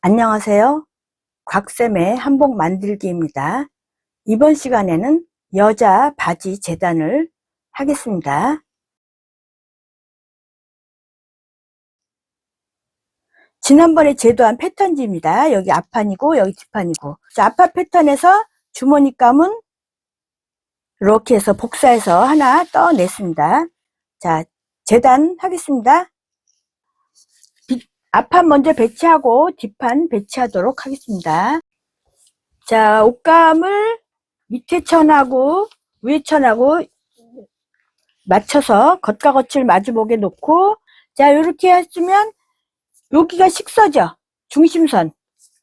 안녕하세요. 곽쌤의 한복 만들기입니다. 이번 시간에는 여자 바지 재단을 하겠습니다. 지난번에 제도한 패턴지입니다. 여기 앞판이고 여기 뒷판이고 자, 앞판 패턴에서 주머니감은 이렇게 해서 복사해서 하나 떠냈습니다. 자, 재단 하겠습니다. 앞판 먼저 배치하고 뒷판 배치하도록 하겠습니다. 자, 옷감을 밑에 천하고 위에 천하고 맞춰서 겉과 겉을 마주보게 놓고 자, 이렇게 했으면 여기가 식서죠. 중심선.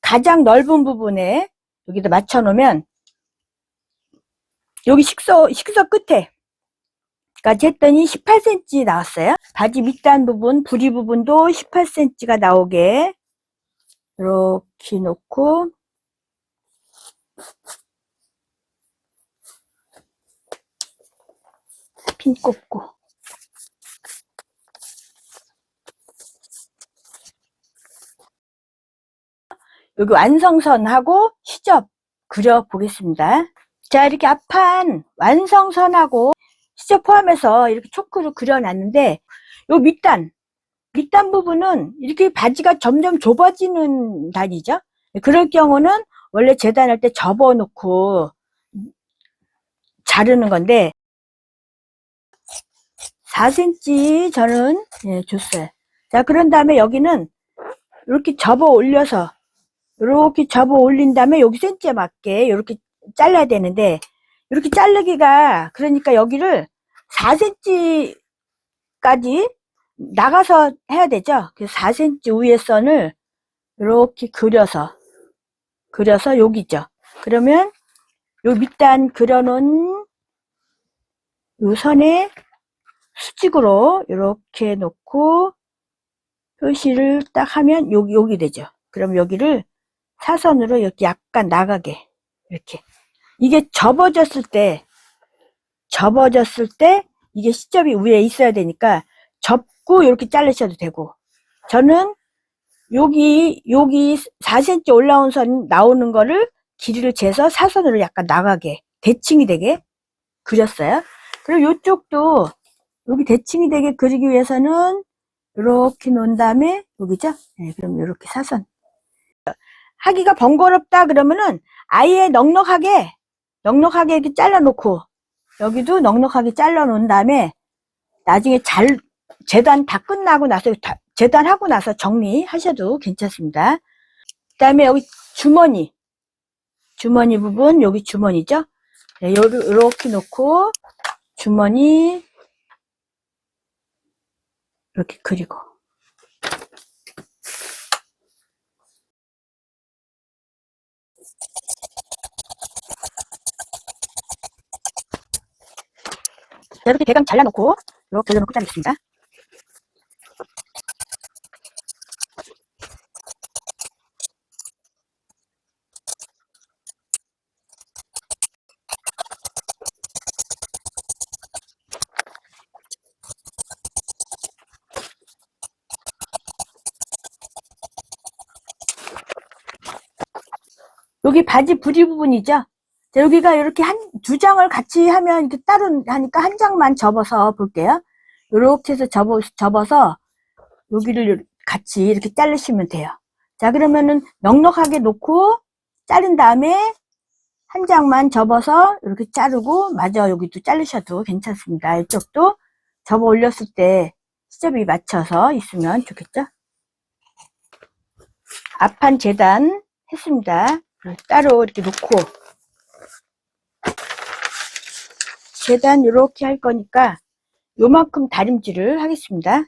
가장 넓은 부분에 여기다 맞춰 놓으면 여기 식서, 식서 끝에 까지 했더니 18cm 나왔어요. 바지 밑단 부분, 부리 부분도 18cm가 나오게 이렇게 놓고 핀 꼽고 여기 완성선하고 시접 그려 보겠습니다. 자, 이렇게 앞판 완성선하고 시접 포함해서 이렇게 초크로 그려놨는데 요 밑단 밑단 부분은 이렇게 바지가 점점 좁아지는 단이죠. 그럴 경우는 원래 재단할 때 접어놓고 자르는 건데 4cm 저는 예, 줬어요. 자 그런 다음에 여기는 이렇게 접어 올려서 이렇게 접어 올린 다음에 여기 센치에 맞게 이렇게 잘라야 되는데 이렇게 자르기가 그러니까 여기를 4cm까지 나가서 해야 되죠. 그래서 4cm 위에 선을 이렇게 그려서 그려서 여기죠. 그러면 요 밑단 그려놓은 요 선에 수직으로 이렇게 놓고 표시를 딱 하면 여기 여기 되죠. 그럼 여기를 사선으로 이렇게 약간 나가게 이렇게 이게 접어졌을 때 접어졌을 때 이게 시접이 위에 있어야 되니까 접고 이렇게 자르셔도 되고 저는 여기 여기 4cm 올라온 선 나오는 거를 길이를 재서 사선으로 약간 나가게 대칭이 되게 그렸어요. 그리고 이쪽도 여기 대칭이 되게 그리기 위해서는 이렇게 놓은 다음에 여기죠? 네, 그럼 이렇게 사선 하기가 번거롭다 그러면은 아예 넉넉하게 넉넉하게 이렇게 잘라 놓고 여기도 넉넉하게 잘라 놓은 다음에 나중에 잘 재단 다 끝나고 나서 다- 재단하고 나서 정리하셔도 괜찮습니다. 그 다음에 여기 주머니. 주머니 부분 여기 주머니죠? 네, 이렇게 놓고 주머니 이렇게 그리고 이렇게 대강 잘라놓고 이렇게 올려놓고 자르겠습니다. 여기 바지 부리 부분이죠. 자, 여기가 이렇게 한 두 장을 같이 하면 이렇게 따로 하니까 한 장만 접어서 볼게요. 이렇게 해서 접어, 접어서 여기를 같이 이렇게 자르시면 돼요. 자, 그러면은 넉넉하게 놓고 자른 다음에 한 장만 접어서 이렇게 자르고 마저 여기도 자르셔도 괜찮습니다. 이쪽도 접어 올렸을 때 시접이 맞춰서 있으면 좋겠죠? 앞판 재단 했습니다. 따로 이렇게 놓고 재단 이렇게 할 거니까 요만큼 다림질을 하겠습니다.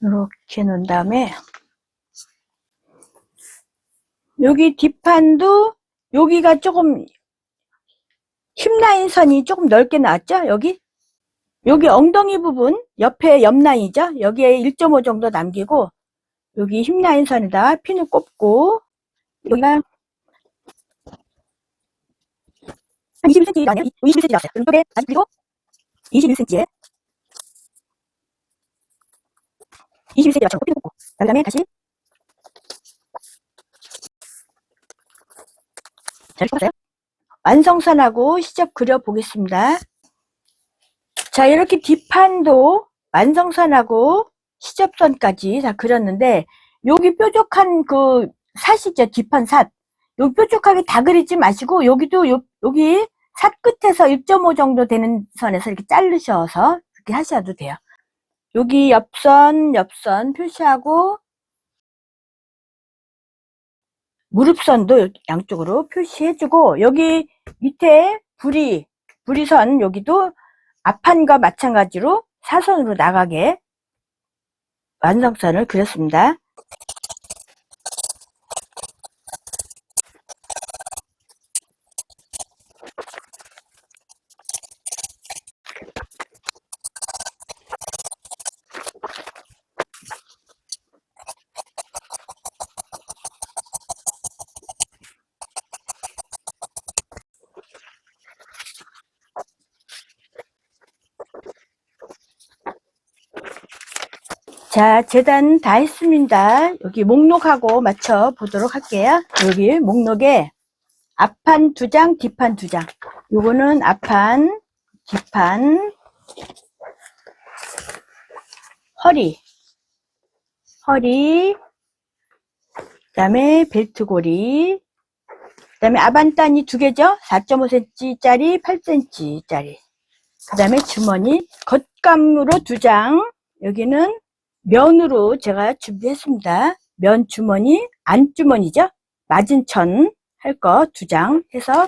이렇게 놓은 다음에 여기 뒷판도 여기가 조금 힙라인 선이 조금 넓게 나왔죠? 여기 여기 엉덩이 부분 옆에 옆라인이죠? 여기에 1.5 정도 남기고 여기 힙라인 선에다 핀을 꼽고 여기가 한 21cm 나네요. 21cm 나왔어요. 이쪽에 다시 그리고 21cm에 21cm 맞춰 꼽히는 꽂고 그 다음에 다시 잘 뽑았어요? 완성선하고 시접 그려보겠습니다. 자 이렇게 뒷판도 완성선하고 시접선까지 다 그렸는데 여기 뾰족한 그 사시죠 뒷판 삿 여기 뾰족하게 다 그리지 마시고 여기도 요, 여기 삿 끝에서 1.5 정도 되는 선에서 이렇게 자르셔서 그렇게 하셔도 돼요. 여기 옆선, 옆선 표시하고 무릎선도 양쪽으로 표시해주고 여기 밑에 부리, 부리선 여기도 앞판과 마찬가지로 사선으로 나가게 완성선을 그렸습니다. 자, 재단 다 했습니다. 여기 목록하고 맞춰 보도록 할게요. 여기 목록에 앞판 두 장, 뒷판 두 장. 요거는 앞판, 뒷판, 허리, 허리, 그 다음에 벨트고리, 그 다음에 아반단이 두 개죠? 4.5cm짜리, 8cm짜리. 그 다음에 주머니, 겉감으로 두 장, 여기는 면으로 제가 준비했습니다. 면 주머니, 안주머니죠? 맞은천 할 거 두 장 해서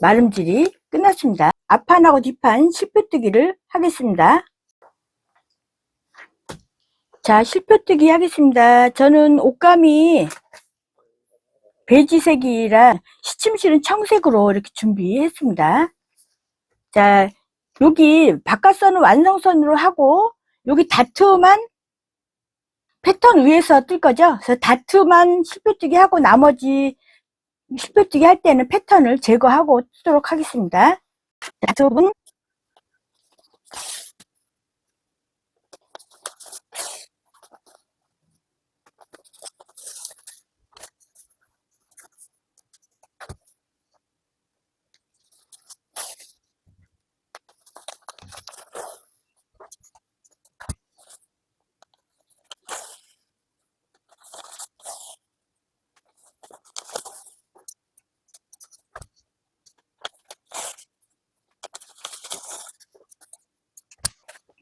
마름질이 끝났습니다. 앞판하고 뒷판 실표뜨기를 하겠습니다. 자, 실표뜨기 하겠습니다. 저는 옷감이 베이지색이라 시침실은 청색으로 이렇게 준비했습니다. 자, 여기 바깥선은 완성선으로 하고 여기 다트만 패턴 위에서 뜰 거죠. 그래서 다트만 실표뜨기 하고 나머지 실표뜨기 할 때는 패턴을 제거하고 뜨도록 하겠습니다. 다트 부분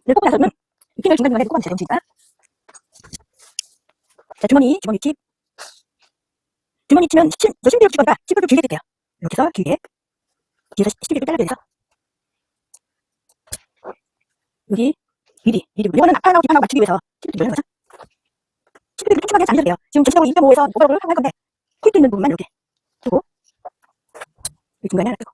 를 꽂고 나서는 핀을 중간중간에 꽂아주세요. 움직이니까. 자, 주머니, 주머니 팁. 주머니 치면 10, 저 11로 찍거니까 10을 길게 뜰게요. 이렇게 해서 길게. 뒤에서 11을 잘라줘야 돼서. 여기, 미리, 미리. 이거는 앞판하고 뒷판하고 맞추기 위해서 11을 열는 거죠. 11을 촘촘하게 잘라줘야 돼요. 지금 전체적으로 2.5에서 오버로를 할 건데, 콜트 있는 부분만 이렇게 두고, 여기 중간에 하나 뜨고.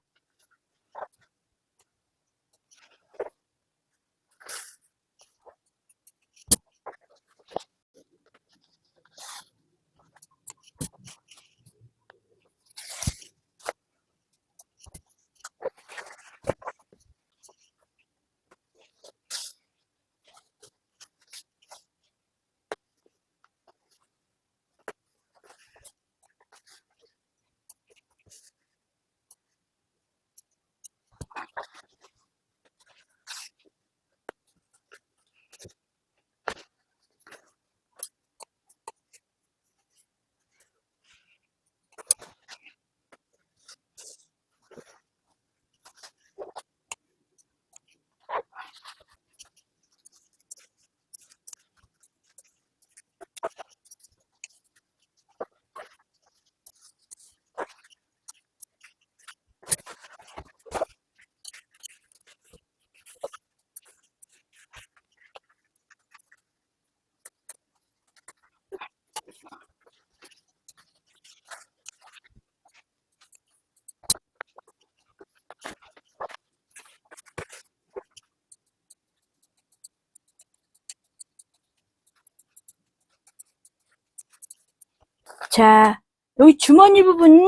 자, 여기 주머니 부분,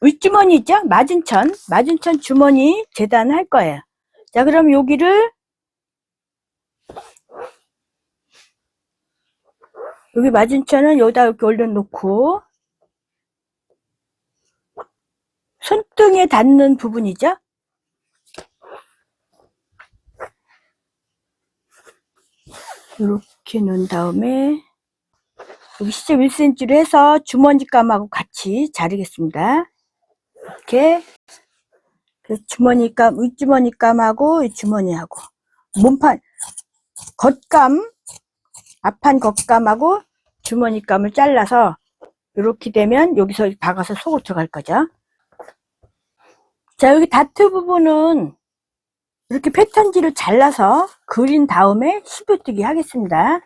윗주머니 있죠? 맞은천, 맞은천 주머니 재단 할 거예요. 자, 그럼 여기를 여기 맞은천은 여기다 이렇게 올려놓고 손등에 닿는 부분이죠? 이렇게 놓은 다음에 여기 시접 1cm로 해서 주머니감하고 같이 자르겠습니다. 이렇게 그래서 주머니감, 윗주머니감하고 이 주머니하고 몸판 겉감, 앞판 겉감하고 주머니감을 잘라서 이렇게 되면 여기서 박아서 속으로 들어갈 거죠. 자, 여기 다트 부분은 이렇게 패턴지를 잘라서 그린 다음에 씹어뜨기 하겠습니다.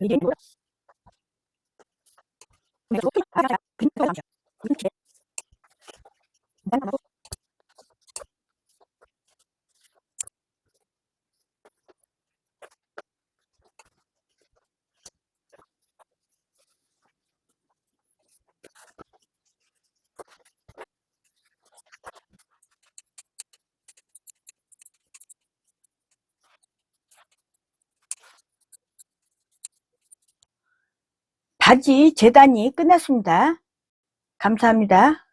미래는 내가 그렇게 알아야 빈도가 남 자. 그렇 게. 난 아마도 바지 재단이 끝났습니다. 감사합니다.